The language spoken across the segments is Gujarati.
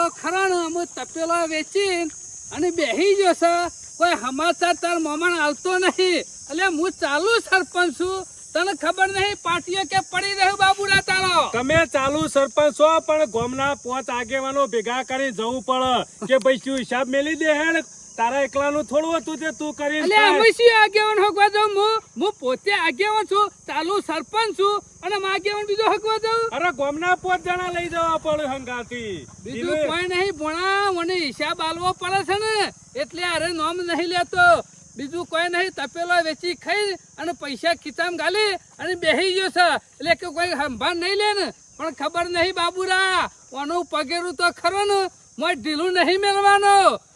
બાબુરો ખરા અમે તપેલો વેચી અને બેહી ગયો કોઈ સમાચાર તાર મોમણ આવતો નહીં. એટલે હું ચાલુ સરપંચ છું. તને ખબર નહીં પાટીઓ કે પડી રહ્યું બાબુરા તારો? તમે ચાલુ સરપંચ છો, પણ ગોમના પોત આગેવાનો ભેગા કરી જવું પડે. કે ભાઈ શું હિસાબ મેલી દે હેડ? તારા એકલાનું થોડું હતું તે તું કરી એટલે અમે શી આગેવાન હકવા જાઉં હું હું પોતે આગેવાન છું ચાલુ સરપંચ છું અને હું આગેવાન બીજો હકવા જાઉં અરે ગોમના પોત જણા લઈ જવા પડે હંગાથી. બીજું કોઈ નહીં ભણા મને હિસાબ આલવો પડે છે ને. એટલે અરે નોમ નહીં લેતો. બીજું કોઈ નહીં તપેલો વેચી ખાઈ અને પૈસા ખિસ્સામાં ગાલી અને બેહી ગયો છે. એટલે કે કોઈ સંભાળ નહીં લે ને. પણ ખબર નહીં બાબુરા ઓનું પગેરું તો ખરો ને. મોય ઢીલું નહીં મેળવાનો.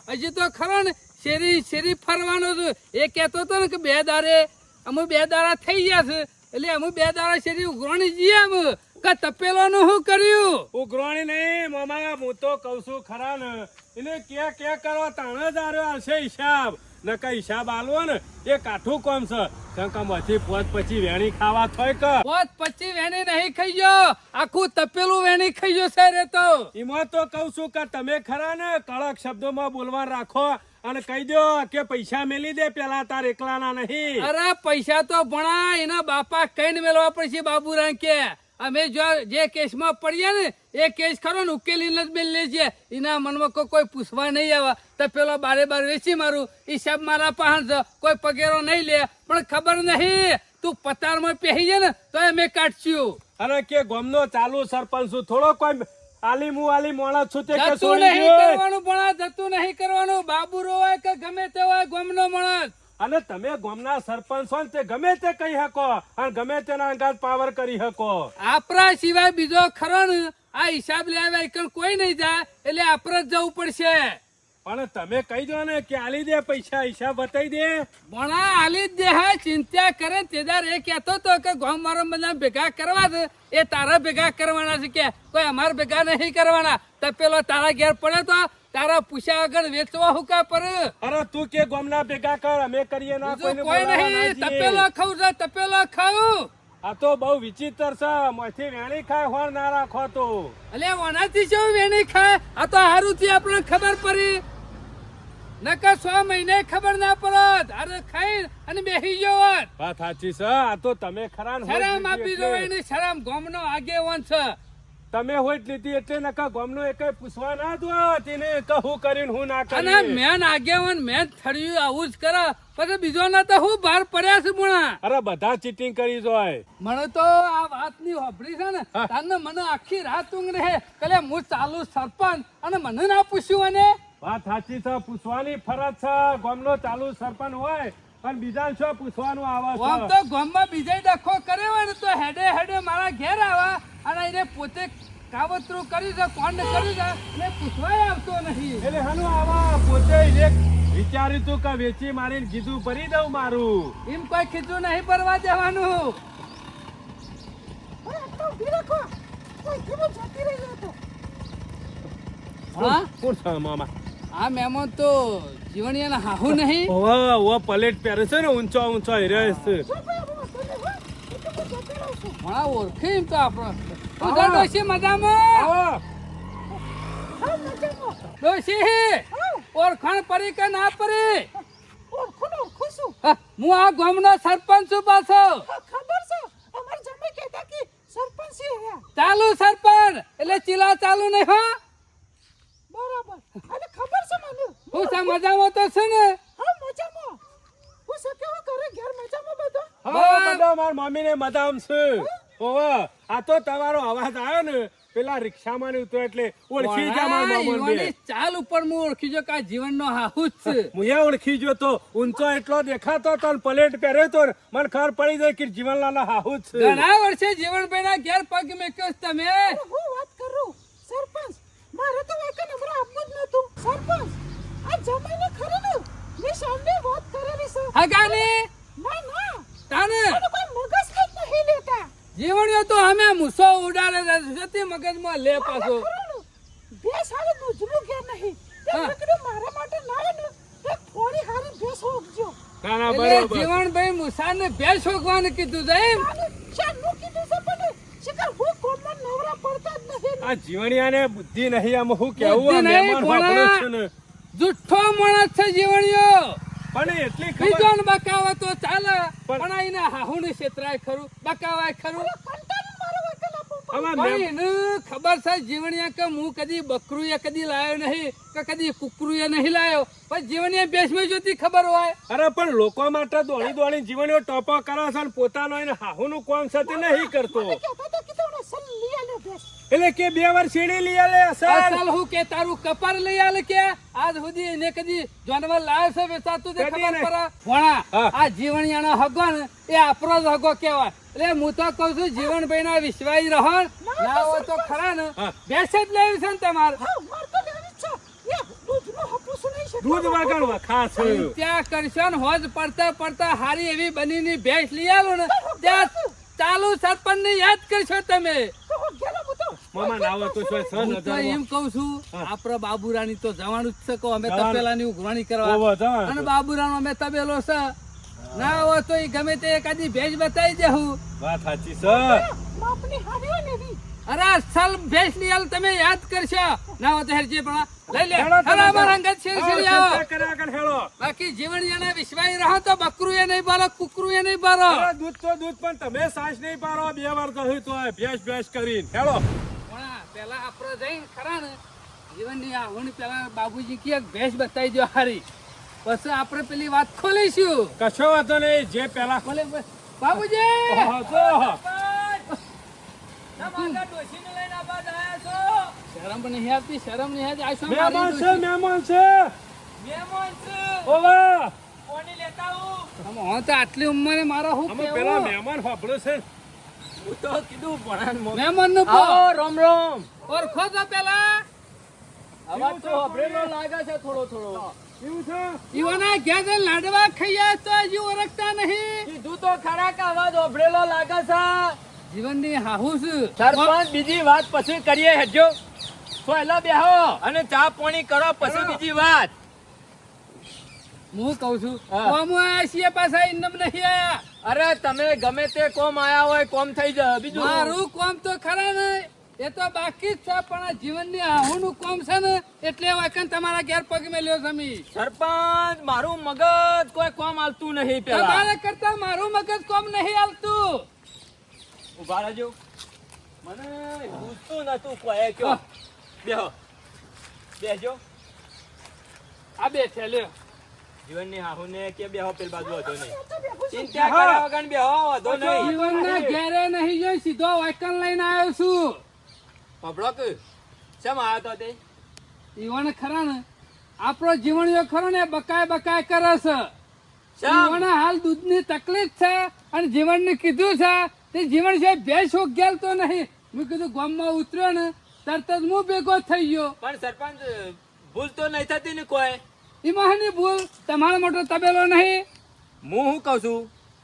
હજી તો ખરો ને, શેરી શેરી ફરવાનો છું એ કહેતો હતો ને કે બે દારે, અમે બે દારા થઈ ગયા છે. એટલે અમે બે દારા શેરી ઉઘરાણી જઈએ અમે. કે તપેલાનું શું કર્યું? ઉઘરાણી નહીં, મામા, હું તો કહું છું ખરા ને. એને ક્યાં ક્યાં કરવા તાણે દારો આવશે હિસાબ? નકા હિસાબ આલવો ને એ કાઠું કોમ છે. કંકામાંથી પોત પછી વેણી ખાવા થોય કે. પોત પછી વેણી નહીં ખાઈ ગયો. આખું તપેલું વેણી ખાઈ ગયો સર એ તો. એમાં તો કઉ છું કે તમે ખરા ને કડક શબ્દોમાં બોલવા રાખો અને કહી દો કે પૈસા મેલી દે પેલા તાર એકલાના નહીં. અરે પૈસા તો ભણા એના બાપા કઈને મેળવા પડશે બાબુરા કે. અમે જો જે કેસમાં પડ્યા ને એ કેસ ખરો ને ઉકેલીને જ મેળ લેજે. એના મનમાં કોઈ કોઈ પૂછવા નહીં આવે. તો પેલો બારે બાર વેચી મારું. હિસાબ મારા પહાણ છે. કોઈ પગેરો નહીં લે. પણ ખબર નહીં. તું પતારમાં પહેરી જાય ને તો અમે કાઢશું. અરે કે ગોમનો ચાલુ સરપંચ છું. થોડો કોઈ આલી મુ આલી મોણા છું તે જતું નહીં કરવાનું ભણા જતું નહીં કરવાનું. બાબુ રોવાય કે ગમે તે હોય ગમનો માણસ. અને તમે ગોમના સરપંચ છો તે ગમે તે કહી શકો અને ગમે તેના અંગાત પાવર કરી શકો. આપણા સિવાય બીજો ખરો ને આ હિસાબ લેવા એકલ કોઈ નહીં જાય એટલે આપણે જ જવું પડશે. પણ તમે કહી દો ને કે આલી દે પૈસા હિસાબ બતાવી દે. ભણા આલી દે હા ચિંતા કરે તેદાર એ કહેતો તો કે ગામ મારો બધા ભેગા કરવા દે એ તારા ભેગા કરવાના છે કે કોઈ અમારા ભેગા નહીં કરવાના. તો પેલો તારા ઘેર પડે તો તારા પૂછ્યા આગળ વેચવા હુકા પર? અરે તું કે ગોમના ભેગા કર અમે કરીએ ના કોઈને કોઈ નહીં. તપેલો ખાવું છે તપેલો ખાવું આ તો બહુ વિચિત્ર છે મોથી વેણી ખાય હોર ના રાખો તો. અલે ઓનાથી શું વેણી ખાય? આ તો હારું થી આપણને ખબર પડી. નકર સો મહિને ખબર ના પડત. અરે ખાઈ અને બેહી ગયો વાત સાચી છે આ તો તમે ખરા શરમ આપી દો એની શરમ ગોમનો આગેવાન છે. તમે હોય જ લીધી એટલે નકા ગામનો એક પૂછવા ના દો તેને કહું કરીને હું ના અને કરી મેન આગેવાન મેન થળિયું આવું જ કરે. પછી બીજો ના તો હું બહાર પડ્યા છે મુણા અરે બધા ચીટિંગ કરી જોય મને તો આ વાતની હોભળી છે ને તને મને આખી રાત ઊંઘ રહે. કલે હું ચાલુ સરપંચ અને મને ના પૂછ્યું અને વાત સાચી છે પૂછવાની ફરજ છે. ગામનો ચાલુ સરપંચ હોય પણ બીજા શું પૂછવાનું આવે આમ છે તો ગામમાં બીજા ડખો કરે હોય ને તો હેડે હેડે મારા ઘેર આવા અને એને પોતે કાવતરું કર્યું છે કોંડ કર્યું છે ને પૂછવાય આવતો નહીં. એટલે હાનું આવા પોતે એક વિચાર્યું તું કે વેચી મારીને કીધું ભરી દઉં મારું. એમ કોઈ કીધું નહીં ભરવા દેવાનું. હા? કોણ મામા આ મહેમાન તો જીવણિયાના હાહુ નહીં? ઓવે ઓવે પલેટ પહેરે છે ને ઊંચો ઊંચો હિરે છે. ઘણા ઓળખે એમ તો આપણો. તું ડોશી મજામાં? આવો ડોશી ઓળખાણ પડી કે ના પડી? હા, હું આ ગામનો સરપંચ છું પાછો. ચાલુ સરપંચ એટલે ચીલા ચાલુ નહીં હો. હું છે મજામાં તો છે ને? હા બધા? માર મમ્મી ને મદામ છે ઓવે આ તો તમારો અવાજ આવ્યો ને પેલા રિક્ષામાં ને ઉતરો એટલે ઓળખી જા માર મામા ચાલ ઉપર હું ઓળખી જો કા જીવનનો હાહુ જ છે. મુયા ઓળખી જો તો ઊંચો એટલો દેખાતો તો પલેટ પહેર્યો તો મને ખબર પડી જાય કે જીવનલાલ હાહુ જ છે. ઘણા વર્ષે જીવનભાઈ ના ઘેર પગ મેક્યો છે તમે હગાની તાને? જીવણીઓ તો અમે મૂસો ઉડાડે છે. જતી મગજમાં લે પાછો? ના? ના એટલે બરોબર. જીવણભાઈ મુસાને ભેંસ હોકવાનું કીધું છે એમ? આ જીવણિયાને બુદ્ધિ નહીં આમ હું કેવું આ મહેમાન ભોળા. સાંભળો ને. જુઠ્ઠો માણસ છે જીવણીઓ પણ એટલી ખબર ને બકાવા તો ચાલે પણ- પણ આ એના હાહુને છેતરાય ખરું બકાવાય ખરું એને ખબર છે જીવણિયા કે હું કદી બકરું એ કદી લાયો નહીં કે કદી કુકરું એ નહીં લાયો. પણ જીવણિયા બેસમાં જોતી ખબર હોય. અરે પણ લોકો માટે દોડી દોડી જીવણીઓ ટોપો કરે છે ને પોતાનો એને હાહુનું કોમ છે તે નહીં કરતો. એટલે કે બે વાર સીડી લઈ આલે અસલ. હું કે તારું કપાર લઈ આલે કે? આજ સુધી એને કદી જાનવર લાયો છે વેચાતું તે ખબર પર આ જીવણિયાનો હગો ને એ આપણો જ હગો કહેવાય. એટલે હું તો કઉ છું જીવનભાઈ ના વિશ્વાસ રહો. ને, હોય તો ખરા ને. હા. જ લેવી છે ને તમારે. દૂધ વાગણવા ખાસ. ત્યાં કરશો ને હોજ પડતા પડતા હારી એવી બનીની ભેંસ લઈ આલો ને. ત્યાં ચાલુ સરપંચ ને યાદ કરશો તમે. મામા ના તો છે? તો એમ કઉ છું હા. આપડે બાબુરાની તો જવાનું જ છે કહો અમે. તપેલાની ઉઘરાણી કરવા. અને બાબુરાનો અમે તબેલો છે. ના હોય તો ગમે તે એકાદી ભેજ બતાવી દેવું વાત સાચી છે અરે સલ ભેજની તમે યાદ કરશો. ના હોય તો હેરજી પણ લઈ લે. અરે હેલો, અંગત શેર આવો, આવો. બાકી જીવન જેના વિશ્વાસ રહો તો બકરું એ નહીં બારો કુકરું એ નહીં બારો દૂધ તો દૂધ પણ તમે સાસ નહીં પારો બે વાર કહ્યું તો ભેંસ ભેંસ કરીને. હેલો પણ પેલા આપણે જઈને ખરા ને. જીવનની આ હું પેલા બાબુજી કે ભેંસ બતાવી દો હારી. પછી આપણે પેલી વાત ખોલીશું. કશો વાતો નહીં જે પેલા ખોલે બાબુજી! તો શરમ પણ નહીં આવતી શરમ નહીં આવતી. આ શું મહેમાન છે મહેમાન છે. મહેમાન છે. ઓવે આમ હું તો આટલી ઉંમરે મારા હું પેલા મહેમાન સાંભળ્યો છે. મહેમાનનું મહેમાન આવો રોમ રોમ. ઓરખો પેલા. અવાજ તો હભરેલો લાગે છે થોડો થોડો. ઈવોના ઘેર લાડવા ખાઈએ તો હજી ઓળખતા નહીં. કીધું તો ખરા કે અવાજ હભરેલો લાગે છે. જીવનની હાહુસ સરપંચ બીજી વાત પછી કરીએ હેડજો. પહેલા બેહો અને ચા પાણી કરો પછી બીજી વાત. હું કઉ છું. કોમ આયા છીએ પાછા ઇન્નમ નહીં આયા. અરે તમે ગમે તે કોમ આયા હોય કોમ થઈ જાય. બીજું મારું કોમ તો ખરા ને એ તો બાકી જ છે પણ જીવનની આહુનું કોમ છે ને એટલે વાકન તમારા ઘેર પગ મેલ્યો સમી સરપંચ મારું મગજ કોઈ કોમ આલતું નહીં પેલા. તમારા કરતા મારું મગજ કોમ નહીં આલતું. ઊભા રહેજો. મને પૂછતું નતું કોઈ કયો બેહો. બેહજો. આ બે છે લ્યો. જીવનની હાહુને કે બેહો પેલ બાજુ હતો નહીં. ચિંતા કર્યા વગર બેહો હતો નહીં. જીવનના ઘેરે નહીં જોઈ સીધો વાકન લઈને આવ્યો છું. પબડો કે શેમ આવ્યો તો તે? ઈવન ખરા ને? આપણો જીવણીઓ ખરો ને બકાય બકાય કરે છે. શેમ? હાલ દૂધની તકલીફ છે અને જીવનને કીધું છે તે જીવન છે ભેંસ ગયેલ તો નહીં. મેં કીધું ગામમાં ઉતર્યો ને તરત જ હું ભેગો થઈ ગયો. પણ સરપંચ ભૂલ તો નહીં થતી ને કોઈ? એમાં ભૂલ? તમારો મોટો તબેલો નહીં? હું શું કહું છું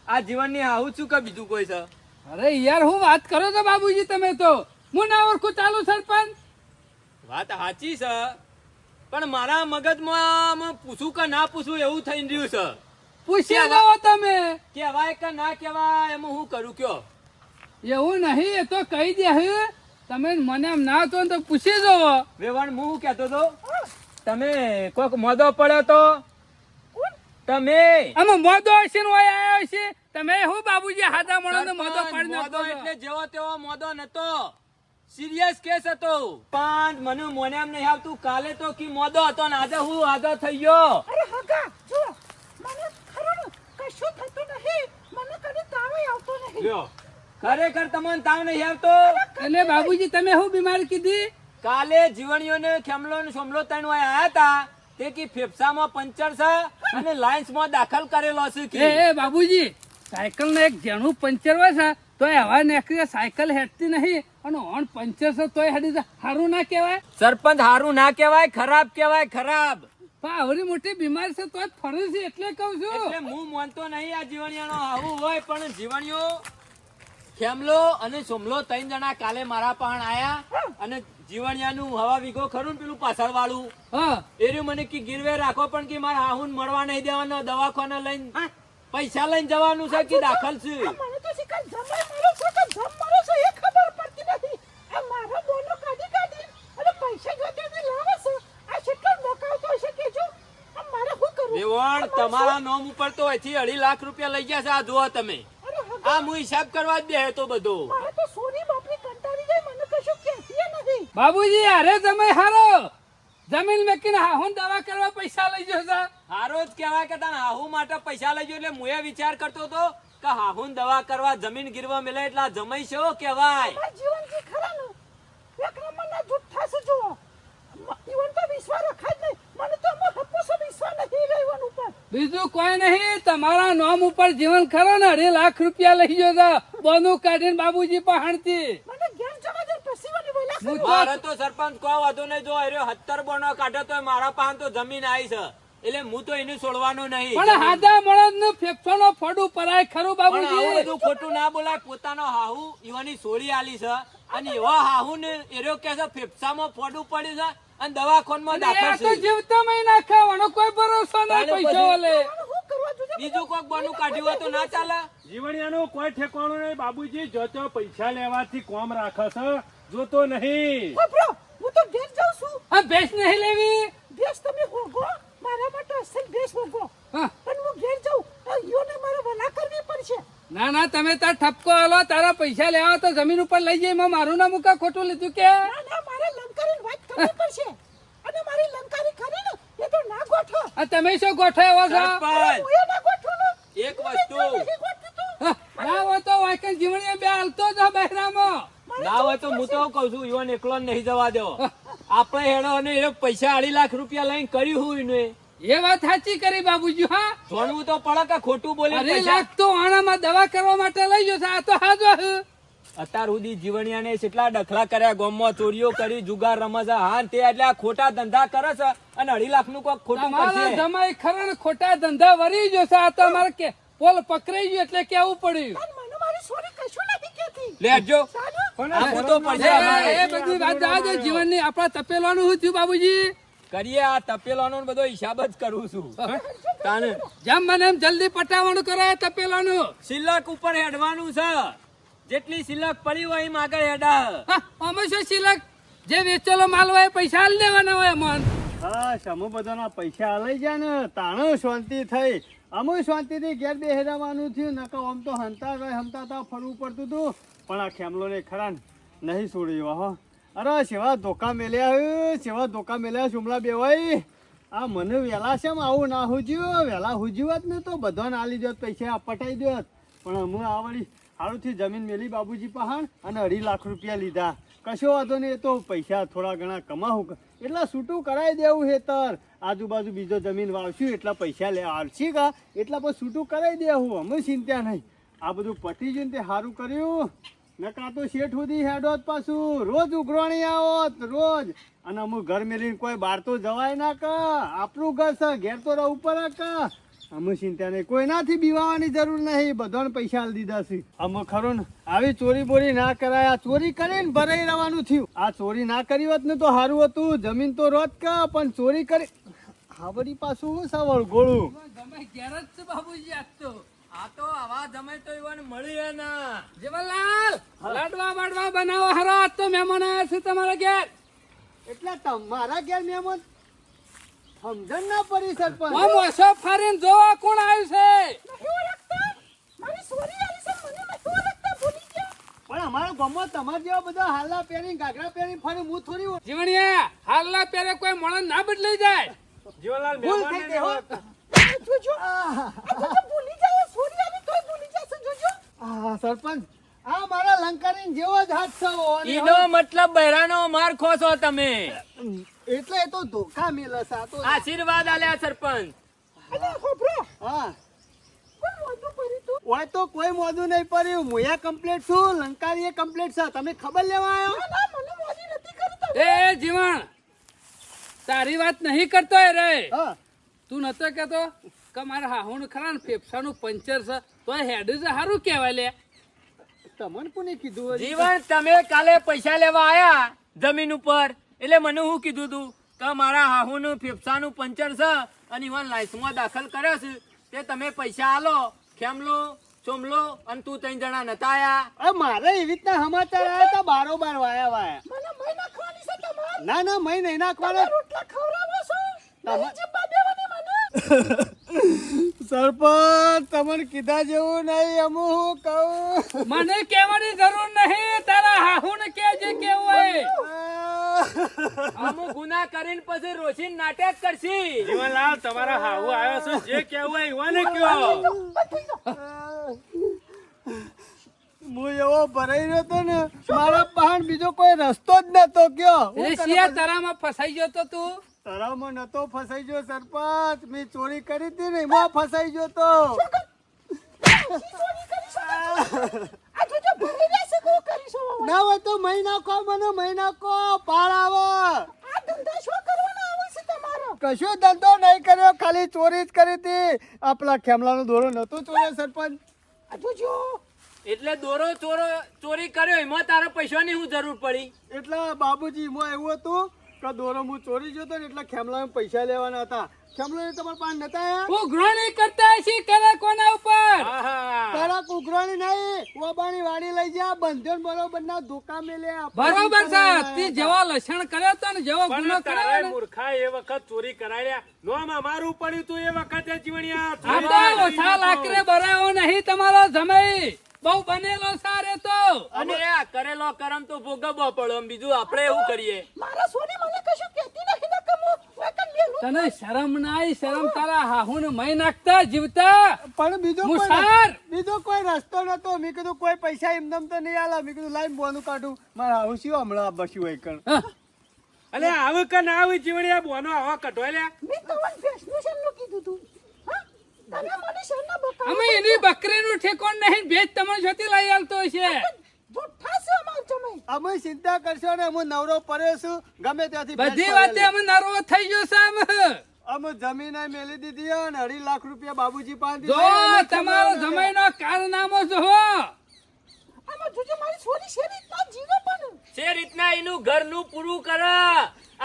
આ જીવનની આવું છું કે બીજું કોઈ છે? અરે યાર હું વાત કરો છો બાબુજી તમે તો? હું ના ઓળખું ચાલુ સરપંચ. વાત સાચી છે. પણ મારા મગજમાં પૂછું કે ના પૂછું એવું થઈ રહ્યું છે. પૂછી જાઓ તમે. કેવાય કે ના કેવાય એમાં હું કરું કયો? એવું નહીં એ તો કહી દે હે. તમે મને એમ ના તો તો પૂછી જાઓ. વેવાણ હું કહેતો તો તમે કોક મોદો પડ્યો તો? તમે? આમાં મોદો હશે ને ઓય આયો હશે. તમે હું બાબુજી હાથા મળો મોદો પડ્યો મોદો એટલે જેવો તેવો મોદો નતો. સિરિયસ કેસ હતો. પણ મને મને એમ નહીં આવતું. કાલે તો કી મોદો હતો ને આજે હું આદો થઈ ગયો. અરે હગા જો મને ખરું કશું થતું નહીં. મને કદી તાવ આવતો નહીં. લ્યો. ખરેખર તમને તાવ નહીં આવતો? એટલે બાબુજી તમે શું બીમારી કીધી? કાલે જીવણીઓને ખેમલો ને સોમલો ત્રણ વાય આયા હતા. તે કી ફેફસામાં પંચર છે અને લાઇન્સમાં દાખલ કરેલો છે કે. એ બાબુજી સાયકલ ને એક જણું પંચર હોય છે તો હવા નીકળી સાયકલ હેઠતી નહીં. અને હોર્ન પંચર છે તોય હડી હારું સારું ના કહેવાય? સરપંચ હારું ના કહેવાય ખરાબ કહેવાય ખરાબ. પણ આવડી મોટી બીમારી છે તો ફરે છે એટલે કહું છું. એટલે હું માનતો નહીં આ જીવણિયાનો આવું હોય પણ જીવણીઓ ખેમલો અને સોમલો ત્રણ જણા કાલે મારા પણ આયા અને જીવણિયાનું હવા વિગો ખરું પેલું પાછળ વાળું હા. એર્યું મને કે ગીરવે રાખો પણ કે મારા હાહુન મળવા નહીં દેવાનો દવાખાને લઈને પૈસા લઈને જવાનું છે કે દાખલ છે? તમારા નામ ઉપર તો અઢી લાખ રૂપિયા લઈ ગયા છે. આ જોવા તમે. આ હું હિસાબ કરવા જ દે બધો. મારે તો તમે હારો. જમીન મેકીને હાહુન દવા કરવા પૈસા લઈ જજો સા હારો જ કહેવાય હાહુ માટે પૈસા લઈ ગયો એટલે હું વિચાર કરતો હતો કે હાહુ દવા કરવા જમીન ગીરવા મળે એટલે જમાઈ છે કેવાય એક નંબરના જુઠ્ઠા છે જુઓ. ઈવન તો વિશ્વાસ રખાય જ નહીં. મને તો વિશ્વાસ ઉપર બીજું કોઈ નહીં. તમારા નામ ઉપર જીવન ખરો ને? અઢી લાખ રૂપિયા લઈ જશો બોનું કાઢીને બાબુજી પહાણથી. મને ઘેર જવા દે પછી મને બોલા મારે તો સરપંચ કોઈ વાંધો નહીં. જો અરે હત્તર બોનો કાઢે તો મારા પાસે તો જમીન આવી છે. એટલે હું તો એને છોડવાનું નહીં. પણ હાદા મળદ ને ફેફસાનો ફડું પરાય ખરું બાબુજી. બધું ખોટું ના બોલાય. પોતાનો હાહુ ઈવાની સોળી આલી છે. અને એવા હાહુ ને એરો કે છે ફેફસામાં ફોડું પડ્યું છે અને દવાખાનમાં દાખલ છે જીવતા મય નાખે એનો કોઈ ભરોસો નહીં પૈસા વાલે હું કરવા જોઈએ બીજું કોઈક બનું કાઢ્યું હોય તો ના ચાલે. જીવણિયાનું કોઈ ઠેકાણું નહીં બાબુજી જોતો પૈસા લેવાથી કોમ રાખે છે જોતો નહીં. ખબરો હું તો ઘેર જાઉં છું. આ ભેસ નહીં લેવી? ભેસ તમે હોગો મારા માટે અસલ ભેસ હોગો. હા. પણ હું ઘેર જાઉં યો ને મારે વલા કરવી પડશે. ના ના તમે તાર ઠપકો હાલો તારા પૈસા લેવા તો જમીન ઉપર લઈ જઈ એમાં મારું ના મુકા ખોટું લીધું કે? ના ના મારે લંકારીને વાત કરવી પડશે. અને મારી લંકારી ખરી ને એ તો ના ગોઠો. આ તમે શું ગોઠવ્યો છો? હું એ ના ગોઠું એક વસ્તુ. હા, ના હોય તો વાંકણ જીવણીએ બે હાલતો જ બહેરામો. ના હોય તો હું તો કઉ છું ઈવન એકલો નહીં જવા દો. આપણે હેડો અને એ પૈસા અઢી લાખ રૂપિયા લઈને કર્યું હોય ને એ વાત સાચી કરી બાબુજી હા? જોડવું તો પડે કે ખોટું બોલે અરે લાગતો આણામાં દવા કરવા માટે લઈ જશે આ તો હાજો અત્યાર સુધી જીવણિયાને કેટલા ડખલા કર્યા ગોમમાં ચોરીઓ કરી જુગાર રમે છે હા તે એટલે આ ખોટા ધંધા કરે છે અને અઢી લાખનું કોઈ ખોટું કરશે. જમાઈ ખરા ને ખોટા ધંધા વરી જશે આ તો અમારે કે પોલ પકડાઈ ગયું એટલે કેવું પડ્યું? પણ મને મારી સોરી કશું નથી કહેતી. લેજો સારું આપવું તો પડશે એ, બધી વાત જવા દે જીવનની આપણા તપેલાનું શું થયું બાબુજી? કરીએ આ તપેલાનો બધો હિસાબ જ કરું છું. તાને જેમ મને એમ જલ્દી પટાવવાનું કરો તપેલાનું. સિલક ઉપર હેડવાનું છે. જેટલી સિલક પડી હોય એમ આગળ હેડા. હા, અમે શું સિલક જે વેચેલો માલ હોય એ પૈસા હાલ દેવાના હોય મન હા સમૂહ બધાના પૈસા હલાઈ જાય ને તાણો શાંતિ થઈ. અમુક શાંતિથી ઘેર બેહેરાવાનું થયું નકા આમ તો હંતા રહે હમતા તા ફરવું પડતું હતું. પણ આ ખેમલો ને ખરા ને નહીં છોડ્યો હો. અરે સેવા ધોકા મેલ્યા સેવા ધોકા મેલ્યા સુમલા બેવાઈ. આ મને વહેલા છે આવું ના હુજ્યું વહેલા હુજ્યું જ ને તો બધાને આલી લીધો પૈસા પટાઈ દો પણ હું આ વળી સારુંથી જમીન મેલી બાબુજી પહાણ અને અઢી લાખ રૂપિયા લીધા. કશો વાંધો નહીં, એ તો પૈસા થોડા ઘણા કમાવું એટલા છૂટું કરાવી દેવું હેતર આજુબાજુ બીજો જમીન વાવશું, એટલા પૈસા લે આવશી કા? એટલા પણ છૂટું કરાવી દેવું, અમે ચિંતા નહીં. આ બધું પતી ગયું ને તે સારું કર્યું. નકા તો શેઠ સુધી હેડોત પાછું. રોજ ઉઘરાણી આવો રોજ. અને અમુક ઘર મેલીને કોઈ બહાર તો જવાય ના કા. આપણું ઘર છે, ઘેર તો રહું ઉપર કા. અમે ચિંતા નહીં કોઈનાથી બીવાવાની જરૂર નહીં. બધાને પૈસા દીધા છે. અમે ખરું ને, આવી ચોરી બોરી ના કરાય. આ ચોરી કરીને ભરાઈ રહેવાનું થયું. આ ચોરી ના કરી હોત ને તો સારું હતું. જમીન તો રોત કા, પણ ચોરી કરી હાવડી પાછું શું સવાલ ગોળું? ગમે ઘેર જ બાબુજી આજ તો. આ તો આવા અમે તો ઈવન મળી હે ના જીવનલાલ લાડવા બાડવા બનાવો હરો. આજ તો મહેમાન આવ્યા છે તમારા ઘેર. એટલે તમારા ઘેર મહેમાન સમજણ ના પડી સરપંચ. ઓ મોસો ફરીને જોવા કોણ આવ્યું છે. મારી સોરી આવી છે. મને નથી લગતા ભૂલી ગયા. પણ અમારા ગમો તમાર જેવા બધા હાલા પહેરી ઘાઘરા પહેરી ફરી હું થોડી. જીવણિયા હાલના પેરે કોઈ મણ ના બદલાઈ જાય. જીવનલાલ મહેમાન જો હો. આ જોજો આ જોજો ભૂલી જાય સોરી આવી તોય ભૂલી જશે આ સરપંચ આ મારા લંકારી જેવો જ હાથ છે હો. ઈનો મતલબ બહેરાનો માર ખોસો તમે. એટલે એ તો ધોખા મેલે છે આ તો આશીર્વાદ આલ્યા સરપંચ. અરે ખોપરો. હા. પડી તું? ઓય તો કોઈ મોદું નહીં પડ્યું. મુયા કમ્પ્લીટ છું લંકારી એ કમ્પ્લીટ છે. તમે ખબર લેવા આવ્યો? એ જીવણ તારી વાત નહીં કરતો એ રે. હા. તું નતો કેતો કે મારા હાહુણ ખરા ને ફેફસાનું પંચર છે. તો હેડ જ સારું કહેવાય લે. તમને કોને કીધું? જીવન તમે કાલે પૈસા લેવા આયા જમીન ઉપર. એટલે મને હું કીધું તું કે મારા હાહુનું ફેફસાનું પંચર છે અને ઈવન લાઇસમાં દાખલ કર્યો છે. તે તમે પૈસા આલો ખેમલો ચોમલો અને તું ત્રણ જણા નતા આયા. મારે એવી રીતના સમાચાર આવ્યા હતા બારોબાર વાયા વાયા. તમારે? ના ના મય નહીં નાખવાનો. રોટલા ખવડાવો છો? સરપંચ તમને કીધા જેવું નહીં અમુ હું કહું. મને કહેવાની જરૂર નહીં તારા હાહુને કેજે કેવું હોય. અમુ ગુના કરીને પછી રોશીન નાટક કરશી. જીવનલાલ તમારા હાહુ આવ્યો છે જે કેવું હોય એવાને કયો. હું એવો ભરાઈ રહ્યો હતો ને મારા પહાણ બીજો કોઈ રસ્તો જ નતો કયો તારામાં ફસાઈ ગયો તો તું? તળાવમાં નતો ફસાઈ ગયો સરપંચ. મેં ચોરી કરી હતી ને એમાં ફસાઈ ગયો તો. ના હોય તો મહિના કો મને મહિના કો પાર આવે આ ધંધા શું કરવાના આવે છે તમારો? કશું ધંધો નહીં કર્યો ખાલી ચોરી જ કરી હતી. આપણા ખેમલાનો દોરો નતો ચોર્યો સરપંચ. એટલે દોરો ચોરો ચોરી કર્યો એમાં તારા પૈસાની શું જરૂર પડી? એટલે બાબુજી એમાં એવું હતું કે દોરો હું ચોરી જતો ને એટલે ખેમલા પૈસા લેવાના હતા. ખેમલો તમારા પાસે નતા આયા? ઉઘરાણી કરતા છે કરે કોના ઉપર? તારા કુકરાણી નહીં ઓબાની વાડી લઈ જા બંધન બરોબર ના ધોકા મેલે બરોબર છે તે જેવા લક્ષણ કર્યો તો ને જેવો ગુનો કર્યો ને. મૂર્ખા એ વખત ચોરી કરાવ્યા નોમ મારું પડ્યું તું એ વખતે જીવણિયા. આ તો ઓછા લાકરે બરાયો નહીં તમારો જમાઈ. બહુ બનેલો સારે તો. અને આ કરેલો કરમ તો ભોગવવો પડે. બીજું આપણે એવું કરીએ? મારા સોની મને કશું કહેતી નહીં ને કમો તને શરમ ના શરમ તારા હાહુન મય નાખતા જીવતા? પણ બીજો કોઈ મુસાર! બીજો કોઈ રસ્તો નતો. મેં કીધું કોઈ પૈસા એમદમ તો નહીં આલા. મે કીધું લાઈન બોનું કાઢું. મારા શું હમણાં બસ્યું હોય કણ. અલે આવું કે ના આવું જીવણિયા બોનો આવા કટોય લે. મેં તમને ફેશનું નું કીધું તું હા તમે મને શેના બકા અમે એની બકરીનું ઠેકોણ નહીં ભેજ તમારી જોતી લઈ આવતો છે અમે ચિંતા કરશો ને હું નવરો પડ્યો છું ગમે ત્યાંથી બધી વાતે અમે નવરો થઈ ગયો છે અમે. અમે જમીન મેલી દીધી અને અઢી લાખ રૂપિયા બાબુજી પાસે જો તમારો જમાઈનો કારનામો જો અમે જોજો મારી છોરી શેરી રીતના જીવે જે રીતના એનું ઘરનું પૂરું કરે.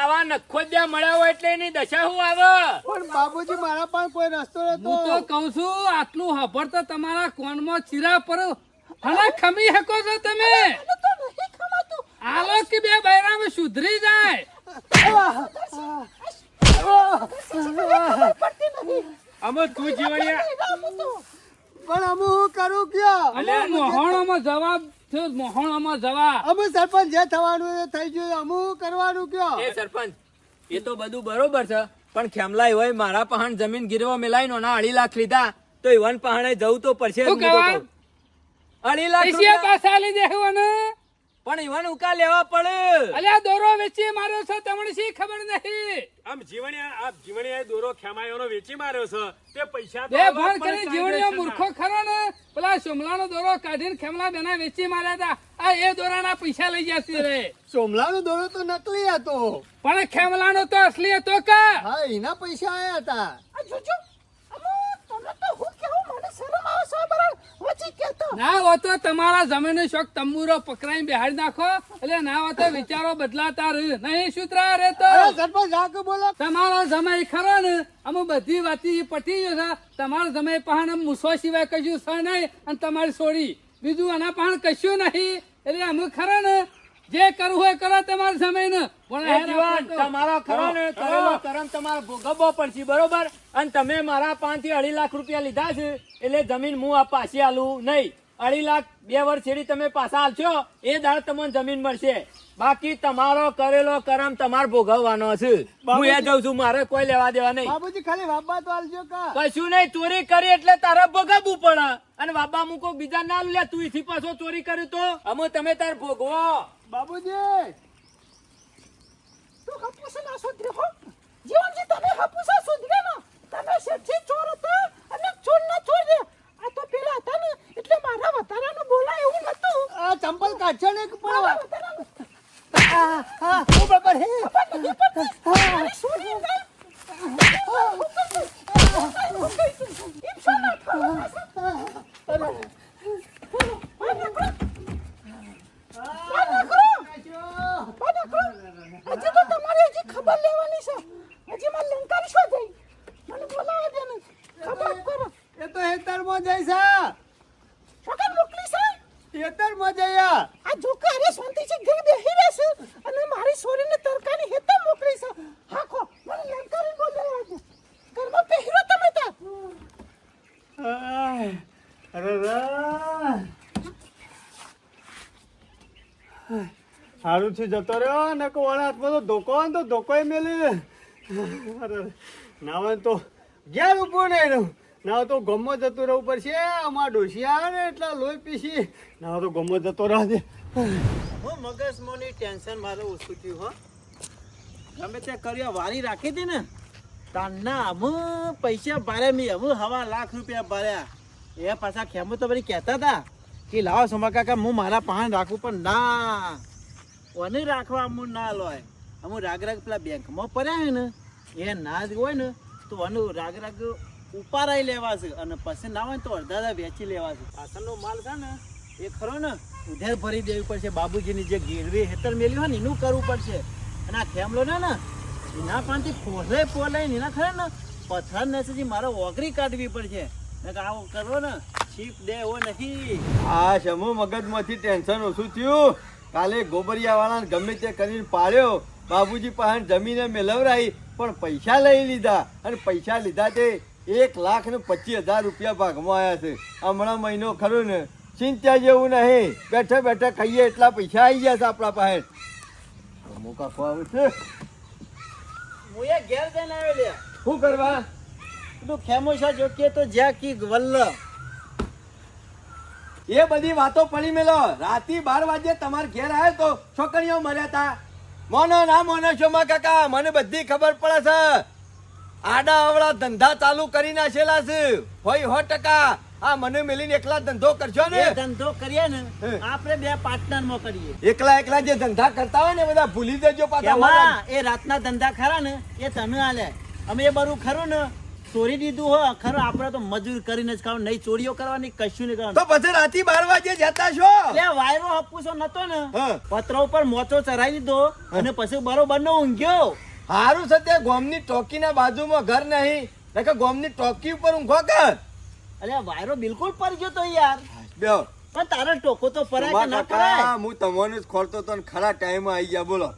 આવા નખોદ્યા મળ્યા હોય એટલે એની દશા હું આવે. પણ બાબુજી મારા પણ કોઈ રસ્તો હું તો કહું છું આટલું હભર તો તમારા કોનમાં ચીરા પર હલા ખમી શકો છો તમે? મને તો નહીં ખમાતું. આલો કે બે બૈરામાં સુધરી જાય? પડતી નહીં અમે તું જીવણિયા. પણ અમે હું કરું ક્યાં? મોહણોમાં જવાબ થયો મોહણામાં જવા. અમે સરપંચ જે થવાનું એ થઈ ગયું. અમુ કરવાનું કયો? એ સરપંચ એ તો બધું બરોબર છે પણ ખેમલાઈ હોય મારા પહાણ જમીન ગીરવા મેલાઈ નો ના અઢી લાખ લીધા તો ઈવન પહાણે જવું તો પડશે. અઢી લાખ પૈસા પાછા લઈ દેવાનો પણ ઈવન ઉકા લેવા પડે. અલ્યા દોરો વેચી માર્યો છે તમને શી ખબર નહીં? આમ જીવણિયા આ જીવણિયા દોરો ખેમાયોનો વેચી માર્યો છે તે પૈસા તો ભણ કરી જીવણીઓ મૂર્ખો ખરો ને? પેલા સોમલાનો દોરો કાઢીને ખેમલા બેના વેચી માર્યા હતા આ એ દોરાના પૈસા લઈ જશે રે. સોમલાનો દોરો તો નકલી હતો. પણ ખેમલાનો તો અસલી હતો કા? હા એના પૈસા આયા હતા આ જોજો. અમો તમને તો હું શરમ આવે છે બરાબર. વચ્ચે કહેતો. ના હો તમારા જમીન શોખ તંબુરો પકડાઈને બેહાડી નાખો. એટલે ના હો વિચારો બદલાતા રહે. નહીં સુતરા રે તો સરપંચ આકે બોલો? તમારો જમાઈ ખરો ને? અમે બધી વાતી પટી ગયો છે. તમારો જમાઈ પહાણ મૂસો સિવાય કશું છે નહીં. અને તમારી સોડી. બીજું આના પહાણ કશું નહીં. એટલે અમે ખરો ને? જે કરવું હોય કરો તમારા પણ જીવન તમારો ખરો ને કરેલો કરમ તમારે ભોગવવો પડશે બરોબર? અને તમે મારા પાંચથી અઢી લાખ રૂપિયા લીધા છે એટલે જમીન હું આ પાછી આલું નહીં. અઢી લાખ બે વર્ષ છેડી તમે પાછા આલશો એ દાડ તમને જમીન મળશે. બાકી તમારો કરેલો કરમ તમારે ભોગવવાનો છે. હું એ જઉં છું મારે કોઈ લેવા દેવા નહીં. બાબુજી ખાલી વાપા તો આલજો કા. કશું નહીં ચોરી કરી એટલે તારે ભોગવવું પડે. અને બાબા મૂકો બીજા ના લે તું થી પાછો ચોરી કર્યું તો? અમે તમે તાર ભોગવો. બાબુજી! તું હપુસ ના સુધરે હો. જીવનજી, તમે હપુસા સુધરે ના? તમે શેઠી ચોર હતા અને ચોર ના ચોર આ તો પેલા હતા ને, એટલે મારા વધારાનું બોલાય એવું નતું. આ ચંપલ કાઢશો ને અરે સારું થી જતો રહ્યો ને કો હાથમાં તો ધોકો તો ધોકો મેલી અરે નાવન તો ઘેર ઊભો નહીં રહ્યું ના તો ગમો જતું રહેવું પડશે. આમાં ડોસી આવે એટલા લોહી પીસી. ના તો ગમો જતો રહેજે હો મગજ મોની ટેન્શન મારે ઓછું થયું, હો. તમે તે કર્યા, વારી રાખી હતી ને તાના અમુ પૈસા ભર્યા મેં અમુ હવા લાખ રૂપિયા ભર્યા. એ પાછા ખેમુ તો બધી કહેતા હતા કે લાવો સોમા કાકા, હું મારા પાન રાખું, પણ ના. કોને રાખવા હું ના લોય? અમુ રાગ રાગ પેલા બેંકમાં પડ્યા હોય ને, એ ના જ હોય ને, તો અનુ રાગ રાગ ઉપારાઈ લેવાશે અને પછી ના હોય તો અડધા વેચી લેવાશે પાછળનો માલ છે ને, એ ખરો ને, ઉધેર ભરી દેવી પડશે. બાબુજીની જે ગીરવી હેતર મેલી હોય ને, એનું કરવું પડશે. અને આ ખેમલો ને ને, એના પાનથી ફોલે ફોલાઈ ને એના ખરે ને પથ્થર ને મારે ઓગરી કાઢવી પડશે. આવો કરવો ને છીપ દે એવો નથી. આ સમૂહ મગજમાંથી ટેન્શન ઓછું થયું. કાલે ગોબરિયા વાળાને ગમે તે કરીને પાડ્યો. બાબુજી પાસે જમીને મેળવરાઈ પણ પૈસા લઈ લીધા. અને પૈસા લીધા તે એક લાખ ને પચીસ હજાર રૂપિયા ભાગમાં આવ્યા છે. હમણાં મહિનો ખરો ને ચિંતા જેવું નહીં. બેઠા બેઠા ખાઈએ એટલા પૈસા આવી ગયા છે આપણા પાસે. મોકા આખો આવે છે. હું ઘેર જઈને આવ્યો શું કરવા? તું ખેમોશા જોકે તો જ્યાં કી વલ્લ. એ બધી વાતો પડી મેલો. રાતી બાર વાગે તમારે ઘેર આવ્યો તો છોકરીઓ મર્યા તા. મોનો ના મોનો શોમા કાકા મને બધી ખબર પડે છે. આડા અવળા ધંધા ચાલુ કરી નાખેલા છે. હોય હો ટકા. આ મને મેલીને એકલા ધંધો કરશો ને. ધંધો કરીએ ને આપણે બે પાર્ટનરમાં કરીએ. એકલા એકલા જે ધંધા કરતા હોય ને બધા ભૂલી દેજો પાછા. એ રાતના ધંધા ખરા ને એ તમે આલે. અમે એ બરું ખરું ને ચોરી દીધું હો ખરો આપણે તો મજૂર કરીને જ ખાવ નહીં ચોરીઓ કરવાની કશું નહીં તો પછી રાતી બાર વાગે જતા છો. એટલે વાયરો હપુસો નતો ને હા. ઉપર મોચો ચરાવી દીધો અને પછી બરોબર નો ઊંઘ્યો. હારું છે તે ગોમની ટોકીના બાજુમાં ઘર નહીં નકર ગોમની ટોકી ઉપર ઊંઘો કર અરે વાયરો બિલકુલ પડી ગયો તો યાર. બેહો પણ તારે ટોકો તો પરાય કે ના પરાય? હું તમને જ ખોલતો તો ખરા ટાઈમ આવી ગયા બોલો.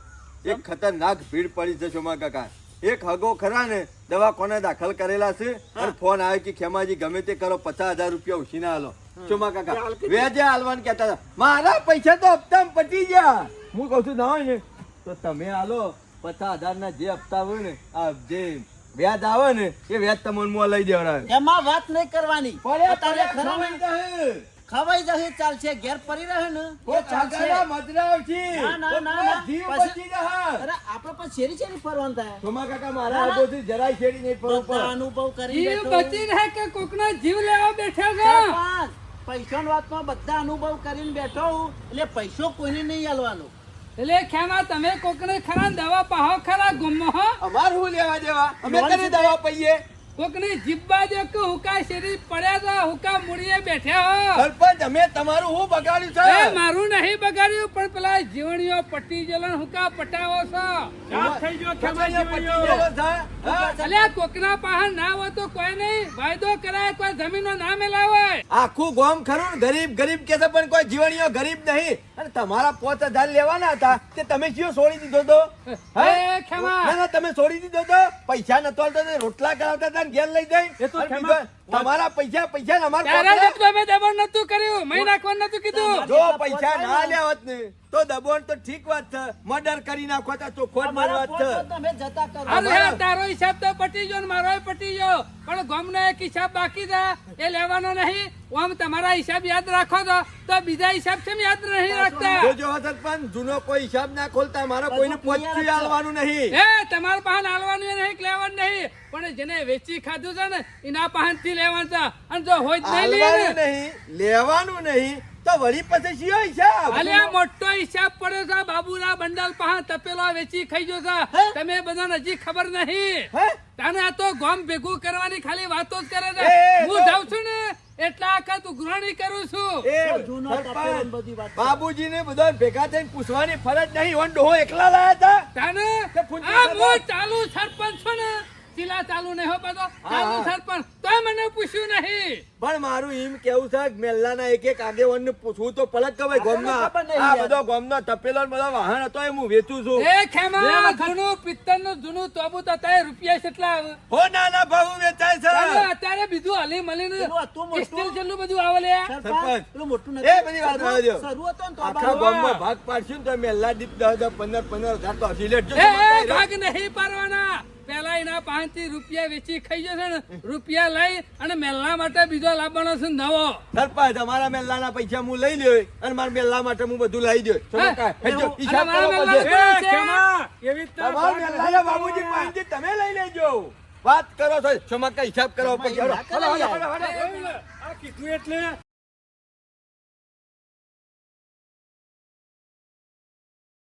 એક ખતરનાક ભીડ પડી છે માં કાકા. એક હગો ખરા ને દવાખાને દાખલ કરેલા છે? અને ફોન આવ્યો કે ખેમાજી ગમે તે કરો પચાસ હજાર રૂપિયા ઉછીના હાલો સોમા કાકા? વેજે હાલવાનું કહેતા હતા. મારા પૈસા તો હપ્તામાં પટી ગયા. હું કહું છું ના હોય ને તો તમે હાલો પચાસ હજાર ના જે હપ્તા હોય ને આ જે વ્યાજ આવે ને એ વ્યાજ તમને મોં લઈ દેવાના એમાં વાત નહીં કરવાની. પડ્યા તારે ખરા ને ખવાઈ જશે ચાલશે ઘેર પડી રહે ને એ ચાલશે. ના, ના, ના, જીવ બચી જશે. અરે આપણે પણ શેરી શેરી ફરવાનું થાય. સોમા કાકા મારા આગોથી જરાય શેરી નહીં પડવું બધા અનુભવ કરી જીવ બેઠો. બચી રહે કે કોકનો જીવ લેવા બેઠા સરપંચ, પૈસાની વાતમાં બધા અનુભવ કરીને બેઠો હું. એટલે પૈસો કોઈને નહીં આલવાનો એટલે ખેમા તમે કોકને ખરા દવા પાહો ખરા ગુમો હો. અમાર હું લેવા દેવા? અમે તને દવા પૈયે કોકની જીબ્બા જો કે હુકા શેરી પડ્યા તો હુકા મૂડીએ બેઠ્યા હો. સરપંચ અમે તમારું હું બગાડ્યું એ મારું નહીં બગાડ્યું પણ પેલા જીવણીઓ પટ્ટી જલન હુકા પટાવો છો. સાફ થઈ ગયો પટી ગયેલો અલ્યા કોકના પાહા ના હોય તો કોઈ નહીં. વાયદો કરાય કોઈ જમીનો ના મેલાવાય આખું ગામ ખરું ગરીબ ગરીબ કે છે પણ કોઈ જીવણીઓ ગરીબ નહીં. અને તમારા પોત હજાર લેવાના હતા તે તમે કયો છોડી દીધો તો? હે? એ ખેમા. ના તમે છોડી દીધો તો? પૈસા નતો આલતો તો રોટલા કરાવતા હતા ને ઘેર લઈ જાય એ તો તમારા પૈસા પૈસા ને અમારા અમે દબાણ નતું કર્યું. મેં નાખવાનું નતું કીધું. જો પૈસા ના લેવત ને તો દબોણ તો ઠીક વાત છે. મર્ડર કરી નાખો તો જ વાત છે તમે જતા કરો. અરે હે, તારો હિસાબ તો પટી ગયો ને મારો પટી ગયો. પણ ગમનો એક હિસાબ બાકી છે. એ લેવાનો નહીં. ઓમ તમારા હિસાબ યાદ રાખો તો તો બીજા હિસાબ કેમ યાદ નહીં રાખતા? જો જો સરપંચ જૂનો કોઈ હિસાબ ના ખોલતા. મારો કોઈને પોચ્યું આલવાનું નહીં. એ તમારા પાસે આલવાનું એ નહીં લેવાનું નહીં. પણ જેને વેચી ખાધું છે ને એના પાસેથી લેવાનું છે. અને જો હોય જ નહીં લે નહીં. લેવાનું નહીં. તો વળી પછી શિયો હિસાબ અલે આ મોટો હિસાબ પડ્યો છે બાબુરા બંડલ પાહા તપેલો વેચી ખાઈ ગયો છે. તમે બધાને હજી ખબર નહીં. તને આ તો ગોમ ભેગું કરવાની ખાલી વાતો જ કરે છે. હું જાઉં છું ને એટલા આખા ગૃહણી કરું છું. બાબુજી ને બધી સરપંચ વાત. બાબુજીને બધા ભેગા થઈને પૂછવાની ફરજ નહીં. ઓન ડોહો એકલા લાયા હતા? તને આ. હું ચાલુ સરપંચ છું ને હપ્તા ચાલુ નહીં હો બધો ચાલુ સરપંચ તોય મને પૂછ્યું નહીં. પણ મારું એમ કેવું છે કે મેલ્લાના એક એક આગેવાનને પૂછવું તો પડે કવાય નહીં આ. બધો ગોમનો તપેલો બધો વાહન હતો એ હું વેચું છું. એ ખેમા જૂનું પિત્તળનું જૂનું તોબુ તો અત્યારે રૂપિયા કેટલા આવે. હો નાના ભાવ વેચાય છે. અત્યારે બીજું હલી હતું મોટું. સ્ટીલ જેટલું બધું આવે લે સરપંચ, પેલું મોટું એ બધી વાત શરૂ- જો શરૂ હતું ને તો આખા. ગામમાં ભાગ પાડશું ને તો મેલ્લા દીપ દસ દસ પંદર પંદર હજાર તો હજી લેજો એ ભાગ નહીં પાડવાના. પેલા એના પાંચથી રૂપિયા વેચી ખાઈ જશે ને રૂપિયા લઈ અને મેલના માટે બીજો લાવવાનો છે નવો. સરપંચ અમારા મેલ્લાના પૈસા હું લઈ લ્યો અને મારા મેલ્લા માટે હું બધું લઈ દઉં બાબુજી તમે લઈ લેજો. વાત કરો છો ચમકા હિસાબ કરો પછી કીધું એટલે